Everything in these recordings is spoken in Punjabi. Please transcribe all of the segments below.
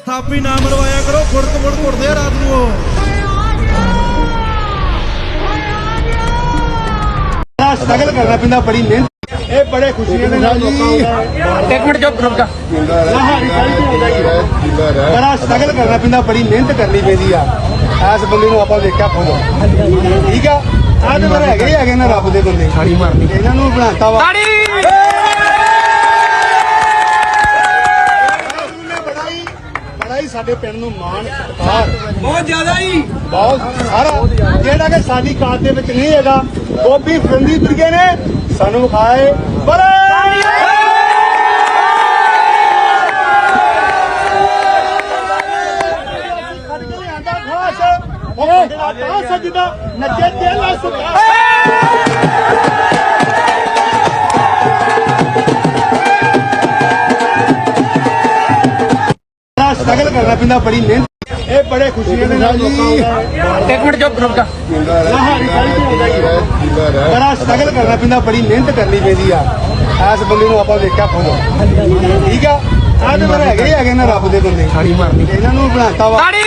ਥਾਪੀ ਨਾ ਮਰਵਾਇਆ ਕਰੋ ਫੁੜਕ ਫੁੜ ਘੁੱਟਦੇ ਆ ਰਾਤ ਨੂੰ ਉਹ। ਸਟਰਗਲ ਕਰਨਾ ਪੈਂਦਾ ਬੜੀ ਮਿਹਨਤ। ਇਹ ਬੜੇ ਖੁਸ਼ੀਆਂ ਦੇ ਨਾਲ ਜੀ। ਇੱਕ ਮਿੰਟ ਚੁੱਪ ਰੁਕ ਜਾ। ਬੜਾ ਸਟਰਗਲ ਕਰਨਾ ਪੈਂਦਾ ਬੜੀ ਮਿਹਨਤ ਕਰਨੀ ਪੈਂਦੀ ਆ। ਐਸ ਬੰਦੇ ਨੂੰ ਆਪਾਂ ਵੇਖਿਆ ਖੁਦ। ਠੀਕ ਆ? ਆਹ ਤੇ ਮੇਰੇ ਹੈਗੇ ਹੈਗੇ ਨਾ ਰੱਬ ਦੇ ਬੰਦੇ। ਛਾੜੀ ਮਾਰਨੀ। ਇਹਨਾਂ ਨੂੰ ਬਣਾਤਾ ਵਾ ਤਾੜੀ ਬੜਾ ਹੀ ਬੜਾ ਹੀ ਸਾਡੇ ਪਿੰਡ ਨੂੰ ਮਾਣ ਸਤਿਕਾਰ। ਬਹੁਤ ਜ਼ਿਆਦਾ ਹੀ ਬਹੁਤ ਸਾਰਾ। ਜਿਹੜਾ ਕਿ ਸਾਡੀ ਕਾਰ ਦੇ ਵਿੱਚ ਨਹੀਂ ਹੈਗਾ ਗੋਪੀ ਫਰੰਦੀ ਦੁਰਗੇ ਨੇ। ਸਾਨੂੰ ਵਿਖਾਏ ਬੜੇ ਸਜਦਾ ਨੱਚੇ ਤੇ ਲਾ ਸੁਤਾ ਸਟਰਗਲ ਕਰਨਾ ਪੈਂਦਾ ਬੜੀ ਮਿਹਨਤ ਇਹ ਬੜੇ ਖੁਸ਼ੀਆਂ ਦੇ ਨਾਲ ਜੀ ਇੱਕ ਮਿੰਟ ਚੁੱਪ ਰੁਕ ਜਾ। ਲਹਾਰੀ ਸਾਰੀ ਤੋਂ ਆਉਂਦਾ ਹੀ ਹੈ। ਬੜਾ ਸਟਰਗਲ ਕਰਨਾ ਪੈਂਦਾ ਬੜੀ ਮਿਹਨਤ ਕਰਨੀ ਪੈਂਦੀ ਆ। ਐਸ ਬੰਦੇ ਨੂੰ ਆਪਾਂ ਵੇਖਿਆ ਖੁਦ। ਠੀਕ ਆ? ਆਹ ਤੇ ਮੇਰੇ ਹੈਗੇ ਹੀ ਹੈਗੇ ਨਾ ਰੱਬ ਦੇ ਬੰਦੇ। ਇਹਨਾਂ ਨੂੰ ਬਣਾਤਾ ਵਾ। ਤਾੜੀ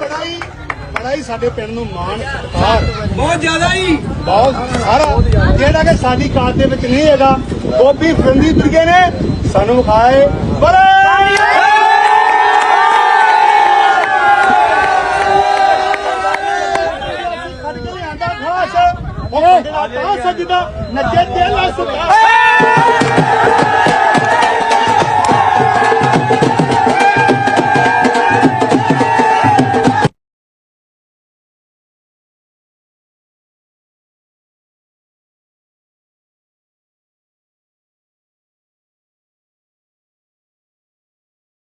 ਬੜਾ ਹੀ ਬੜਾ ਹੀ ਸਾਡੇ ਪਿੰਡ ਨੂੰ ਮਾਣ ਸਤਿਕਾਰ। ਬਹੁਤ ਜ਼ਿਆਦਾ ਹੀ ਬਹੁਤ ਸਾਰਾ। ਜਿਹੜਾ ਕਿ ਸਾਡੀ ਕਾਰ ਦੇ ਵਿੱਚ ਨਹੀਂ ਹੈਗਾ ਗੋਪੀ ਫਰੰਦੀ ਦੁਰਗੇ ਨੇ। ਸਾਨੂੰ ਵਿਖਾਏ ਬੜੇ। ਸਜਦਾ ਨੱਚੇ ਤੇ ਲਾ ਸੁਤਾ